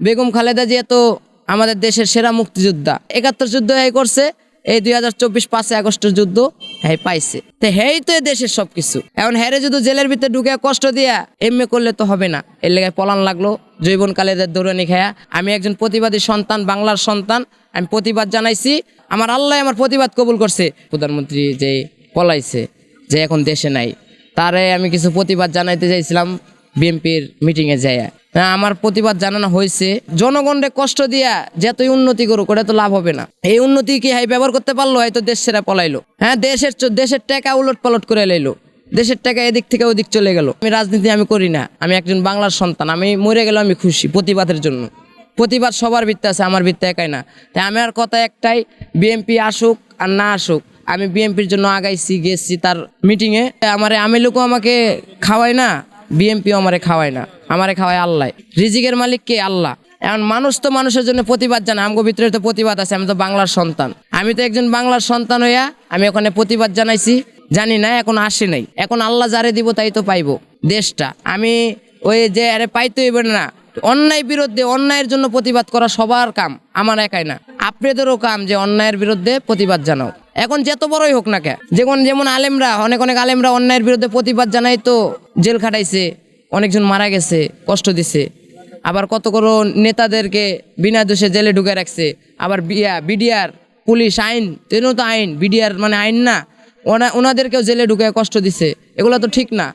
বেগম খালেদা জিয়া তো আমাদের দেশের সেরা মুক্তিযোদ্ধা। একাত্তর যুদ্ধ হ্যাঁ করছে, এই দুই হাজার চব্বিশ পাঁচই আগস্টের যুদ্ধ হ্যাঁ পাইছে। তো হ্যাঁ তো দেশের সবকিছু। এখন হ্যারে যদি জেলের ভিতরে ঢুকে কষ্ট দিয়া এমএ করলে তো হবে না। এর লেগে পলান লাগল, জৈবন কালেদের দৌড়ানি খায়া। আমি একজন প্রতিবাদী সন্তান, বাংলার সন্তান। আমি প্রতিবাদ জানাইছি। আমার আল্লাহ আমার প্রতিবাদ কবুল করছে। প্রধানমন্ত্রী যে পলাইছে, যে এখন দেশে নাই, তারে আমি কিছু প্রতিবাদ জানাইতে চাইছিলাম। বিএনপির মিটিংয়ে যায় আমার প্রতিবাদ জানানো হয়েছে জনগণকে কষ্ট দিয়া যতই উন্নতি করুক, ওটা তো লাভ হবে না। এই উন্নতি কি হাই ব্যবহার করতে পারল? হয়তো দেশ সেরা পলাইলো। হ্যাঁ দেশের দেশের টাকা উলট পালট করে লাইলো। দেশের টাকা এদিক থেকে ওদিক চলে গেল। আমি রাজনীতি আমি করি না। আমি একজন বাংলার সন্তান। আমি মরে গেলে আমি খুশি প্রতিবাদের জন্য। প্রতিবাদ সবার ভিত্তে আছে, আমার ভিত্তে একাই না। তাই আমার কথা একটাই, বিএনপি আসুক আর না আসুক, আমি বিএনপির জন্য আগাইছি, গেছি তার মিটিংয়ে আমার আমি লোকও আমাকে খাওয়াই না বিএনপিও আমারে খাওয়ায় না, আমারে খাওয়ায় আল্লাহ। রিজিকের মালিক কে? আল্লাহ। এখন মানুষ তো মানুষের জন্য প্রতিবাদ জানে, আমগো ভিতরে তো প্রতিবাদ আছে, আমি তো বাংলার সন্তান। আমি তো একজন বাংলার সন্তান হইয়া আমি ওখানে প্রতিবাদ জানাইছি, জানি না, এখন আসে নাই। এখন আল্লাহ যারে দিব তাই তো পাইবো দেশটা। আমি ওই যে আরে পাইতে হইবে না, অন্যায় বিরুদ্ধে অন্যায়ের জন্য প্রতিবাদ করা সবার কাম, আমার একাই না। আপনাদেরও কাম যে অন্যায়ের বিরুদ্ধে প্রতিবাদ জানাও। এখন যত বড়ই হোক না কেন, যেমন যেমন আলেমরা, অনেক অনেক আলেমরা অন্যায়ের বিরুদ্ধে প্রতিবাদ জানাই তো জেল খাটাইছে, অনেকজন মারা গেছে, কষ্ট দিছে। আবার কত করো নেতাদেরকে বিনা দোষে জেলে ঢুকে রাখছে। আবার বিয়া, বিডিআর, পুলিশ, আইন তেনও তো আইন, বিডিআর মানে আইন না। ওনা ওনাদেরকেও জেলে ঢুকে কষ্ট দিছে। এগুলো তো ঠিক না।